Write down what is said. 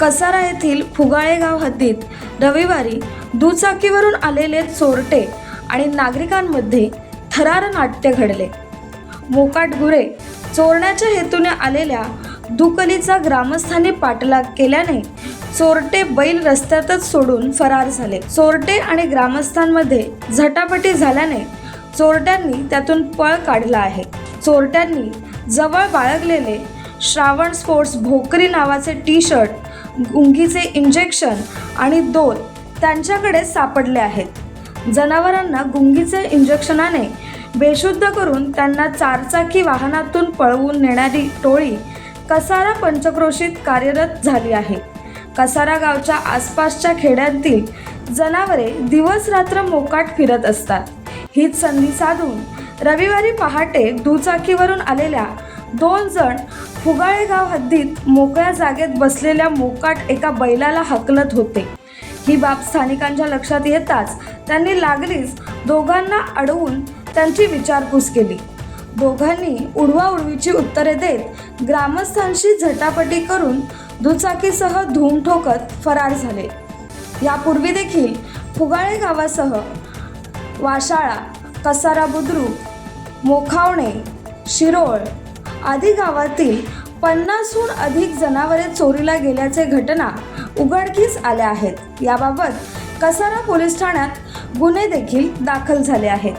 कसारा येथील फुगाळेगाव हद्दीत रविवारी दुचाकीवरून आलेले चोरटे आणि नागरिकांमध्ये थरार नाट्य घडले. मोकाट गुरे चोरण्याच्या हेतूने आलेल्या दुकलीचा ग्रामस्थांनी पाठलाग केल्याने चोरटे बैल रस्त्यातच सोडून फरार झाले. चोरटे आणि ग्रामस्थांमध्ये झटापटी झाल्याने चोरट्यांनी त्यातून पळ काढला आहे. चोरट्यांनी जवळ बाळगलेले श्रावण स्पोर्ट्स भोकरी नावाचे टी शर्ट गुंगीचे इंजेक्शन आणि दोर त्यांच्याकडे सापडले आहेत. जनावरांना गुंगीचे इंजेक्शनाने बेशुद्ध करून त्यांना चारचाकी वाहनातून पळवून नेणारी टोळी कसारा पंचक्रोशीत कार्यरत झाली आहे. कसारा गावच्या आसपासच्या खेड्यांतील जनावरे दिवस रात्र मोकाट फिरत असतात. हीच संधी साधून रविवारी पहाटे दुचाकीवरून आलेल्या दोन जण फुगाळे गाव हद्दीत मोकळ्या जागेत बसलेल्या मोकाट एका बैलाला हकलत होते. ही बाब स्थानिकांच्या लक्षात येताच त्यांनी लागलीच दोघांना अडवून त्यांची विचारपूस केली. दोघांनी उडवाउडवीची उत्तरे देत ग्रामस्थांशी झटापटी करून दुचाकीसह धूम ठोकत फरार झाले. यापूर्वी देखील फुगाळे गावासह वाशाळा कसारा बुद्रुक मोखावणे शिरोळ आधी गावातील पन्नासहून अधिक जनावरे चोरीला गेल्याचे घटना उघडकीस आल्या आहेत. याबाबत कसारा पोलीस ठाण्यात गुन्हे देखील दाखल झाले आहेत.